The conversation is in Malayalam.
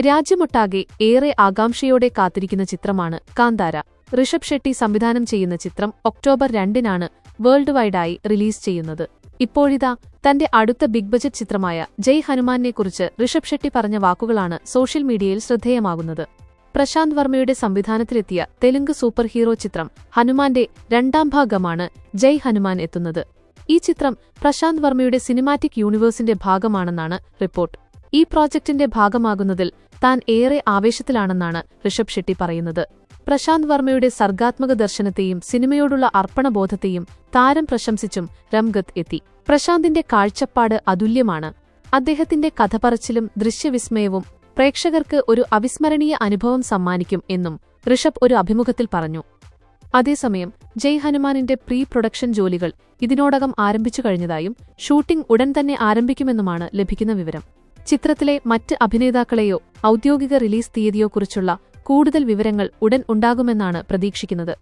രാജ്യമൊട്ടാകെ ഏറെ ആകാംക്ഷയോടെ കാത്തിരിക്കുന്ന ചിത്രമാണ് കാന്താര. ഋഷഭ് ഷെട്ടി സംവിധാനം ചെയ്യുന്ന ചിത്രം ഒക്ടോബർ രണ്ടിനാണ് വേൾഡ് വൈഡായി റിലീസ് ചെയ്യുന്നത്. ഇപ്പോഴിതാ തന്റെ അടുത്ത ബിഗ് ബജറ്റ് ചിത്രമായ ജയ് ഹനുമാനെക്കുറിച്ച് ഋഷഭ് ഷെട്ടി പറഞ്ഞ വാക്കുകളാണ് സോഷ്യൽ മീഡിയയിൽ ശ്രദ്ധേയമാകുന്നത്. പ്രശാന്ത് വർമ്മയുടെ സംവിധാനത്തിലെത്തിയ തെലുങ്ക് സൂപ്പർ ഹീറോ ചിത്രം ഹനുമാന്റെ രണ്ടാം ഭാഗമാണ് ജയ് ഹനുമാൻ എത്തുന്നത്. ഈ ചിത്രം പ്രശാന്ത് വർമ്മയുടെ സിനിമാറ്റിക് യൂണിവേഴ്സിന്റെ ഭാഗമാണെന്നാണ് റിപ്പോർട്ട്. ഈ പ്രോജക്റ്റിന്റെ ഭാഗമാകുന്നതിൽ താൻ ഏറെ ആവേശത്തിലാണെന്നാണ് ഋഷഭ് ഷെട്ടി പറയുന്നത്. പ്രശാന്ത് വർമ്മയുടെ സർഗാത്മക ദർശനത്തെയും സിനിമയോടുള്ള അർപ്പണബോധത്തെയും താരം പ്രശംസിച്ചും രംഗത്ത് എത്തി. പ്രശാന്തിന്റെ കാഴ്ചപ്പാട് അതുല്യമാണ്. അദ്ദേഹത്തിന്റെ കഥപറച്ചിലും ദൃശ്യവിസ്മയവും പ്രേക്ഷകർക്ക് ഒരു അവിസ്മരണീയ അനുഭവം സമ്മാനിക്കും എന്നും ഋഷഭ് ഒരു അഭിമുഖത്തിൽ പറഞ്ഞു. അതേസമയം ജയ് ഹനുമാനിന്റെ പ്രീ പ്രൊഡക്ഷൻ ജോലികൾ ഇതിനോടകം ആരംഭിച്ചു കഴിഞ്ഞതായും ഷൂട്ടിംഗ് ഉടൻ തന്നെ ആരംഭിക്കുമെന്നുമാണ് ലഭിക്കുന്ന വിവരം. ചിത്രത്തിലെ മറ്റ് അഭിനേതാക്കളെയോ ഔദ്യോഗിക റിലീസ് തീയതിയോ കുറിച്ചുള്ള കൂടുതൽ വിവരങ്ങൾ ഉടൻ ഉണ്ടാകുമെന്നാണ് പ്രതീക്ഷിക്കുന്നത്